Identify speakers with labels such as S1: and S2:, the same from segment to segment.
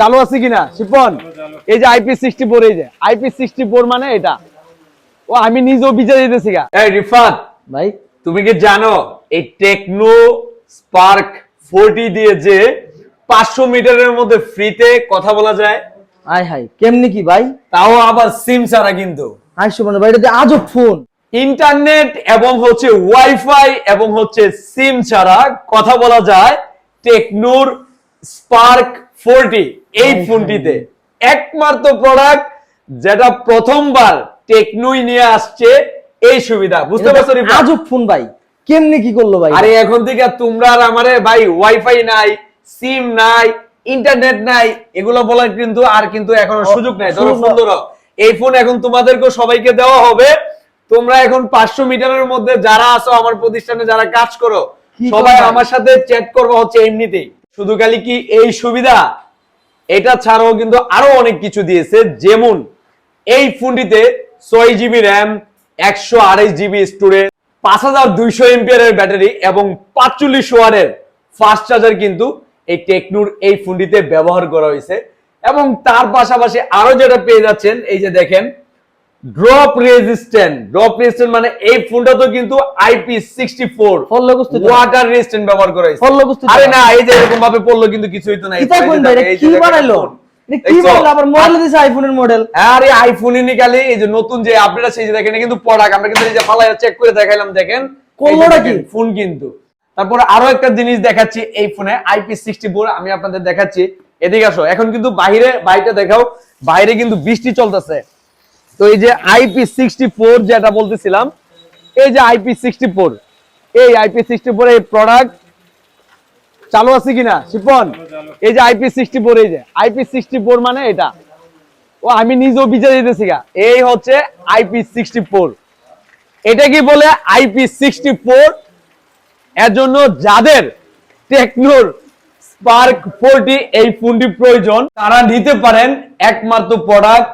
S1: চালু আছে কিনা? শিপন এই যে আইপি সিক্সটি ফোর এই যে আইপি সিক্সটি ফোর মানে এটা। ও আমি নিজেও বিচার দিতেছি গা।
S2: এই রিফাত
S3: ভাই?
S2: তুমি কি জানো এই টেকনো স্পার্ক ফোরটি দিয়ে যে পাঁচশো মিটারের মধ্যে ফ্রিতে কথা বলা যায়?
S3: আয় হাই কেমনি কি ভাই?
S2: তাও আবার সিম ছাড়া কিন্তু।
S3: হাই সুমন ভাই এটা আজব ফোন
S2: ইন্টারনেট এবং হচ্ছে ওয়াইফাই এবং হচ্ছে সিম ছাড়া কথা বলা যায় টেকনোর স্পার্ক ফোরটি এই ফোনটিতে একমাত্র প্রোডাক্ট যেটা প্রথমবার টেকনোই নিয়ে আসছে এই সুবিধা। বুঝতে পারছ
S3: আজব ফোন ভাই। কেমনি কি করল ভাই?
S2: আরে এখন থেকে তোমরা আর আমারে ভাই ওয়াইফাই নাই সিম নাই ইন্টারনেট নাই এগুলো বলার কিন্তু আর কিন্তু
S3: এখনও
S2: সুযোগ নাই। ধরো ফোন ধরো এই ফোন এখন তোমাদেরকে সবাইকে দেওয়া হবে। তোমরা এখন পাঁচশো মিটারের মধ্যে যারা আছো আমার প্রতিষ্ঠানে যারা কাজ করো সবাই আমার সাথে চ্যাট করব হচ্ছে এমনিতেই। শুধু খালি কি এই সুবিধা? এটা ছাড়াও কিন্তু আরও অনেক কিছু দিয়েছে, যেমন এই ফোনটিতে ছয় জিবি র্যাম একশো আড়াইশ জিবি স্টোরেজ পাঁচ হাজার দুইশো এমপিয়ারের ব্যাটারি এবং পাঁচচল্লিশ ওয়ারের ফাস্ট চার্জার কিন্তু এই টেকনুর এই ফোনটিতে ব্যবহার করা হয়েছে। এবং তার পাশাপাশি আরও যেটা পেয়ে যাচ্ছেন, এই যে দেখেন ড্রপ রেজিস্ট্যান্ট ড্রপ রেজিস্ট্যান্ট মানে এই ফোনটা তো কিন্তু
S3: IP sixty four
S2: water resistant ব্যবহার করা আরে না এই যে এরকম ভাবে পড়ল কিন্তু কিছুই তো নাই
S3: কিতা কোন ভাই এটা
S2: এই যে
S3: কি বানাইলো?
S2: ফোন।
S3: কি
S2: দেখছ?
S3: আবার মডেল দিছে আইফোনের মডেল
S2: আরে আইফোনে নিকালে এই যে নতুন যে আপডেট আছে যে দেখেন কিন্তু প্রোডাক্ট আমরা কিন্তু এই যে ফালাই চেক করে দেখাইলাম দেখেন।
S3: কোনোটা কি?
S2: ফোন কিন্তু। তারপর আরও একটা জিনিস দেখাচ্ছি এই ফোনে আইপি সিক্সটি ফোর আমি আপনাদের দেখাচ্ছি। এদিকে আসো এখন কিন্তু বাইরে বাইরে দেখাও। বাইরে কিন্তু বৃষ্টি চলতেছে। তো এই যে আইপি সিক্সটি ফোর যেটা বলতেছিলাম, এই যে আইপি সিক্সটি ফোর এই আইপি সিক্সটি ফোর এই প্রোডাক্ট চালু আছে কিনা? শিপন, এই যে আইপি সিক্সটি ফোর এই যে আইপি সিক্সটি ফোর মানে এটা। ও, আমি নিজেও বিচার দিতেছি গা। এই হচ্ছে আইপি সিক্সটি ফোর এটা কি বলে আইপি সিক্সটি ফোর এর জন্য যাদের টেকনোর স্পার্ক ফোরটি এই ফোনটি প্রয়োজন, তারা নিতে পারেন একমাত্র প্রোডাক্ট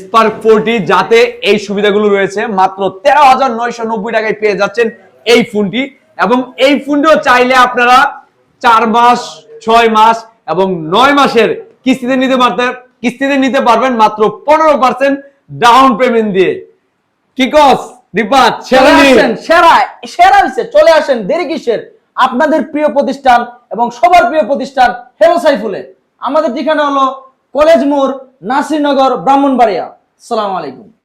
S2: স্পার্ক ফোরটি যাতে এই সুবিধাগুলো রয়েছে মাত্র তেরো হাজার নয়শো নব্বই টাকায় পেয়ে যাচ্ছেন এই ফোনটি। এবং এই ফোনটিও চাইলে আপনারা চার মাস ছয় মাস এবং নয় মাসের কিস্তিতে নিতে পারতে কিস্তিতে নিতে পারবেন মাত্র পনেরো পার্সেন্ট ডাউন পেমেন্ট দিয়ে। কি কস সেরা
S3: চলে আসেন সেরা সেরা হইছে চলে আসেন দেরি কিসের? আপনাদের প্রিয় প্রতিষ্ঠান এবং সবার প্রিয় প্রতিষ্ঠান হেলো সাইফুলে আমাদের ঠিকানা হলো কলেজ মোড় নাসিরনগর ব্রাহ্মণবাড়িয়া আসসালামু আলাইকুম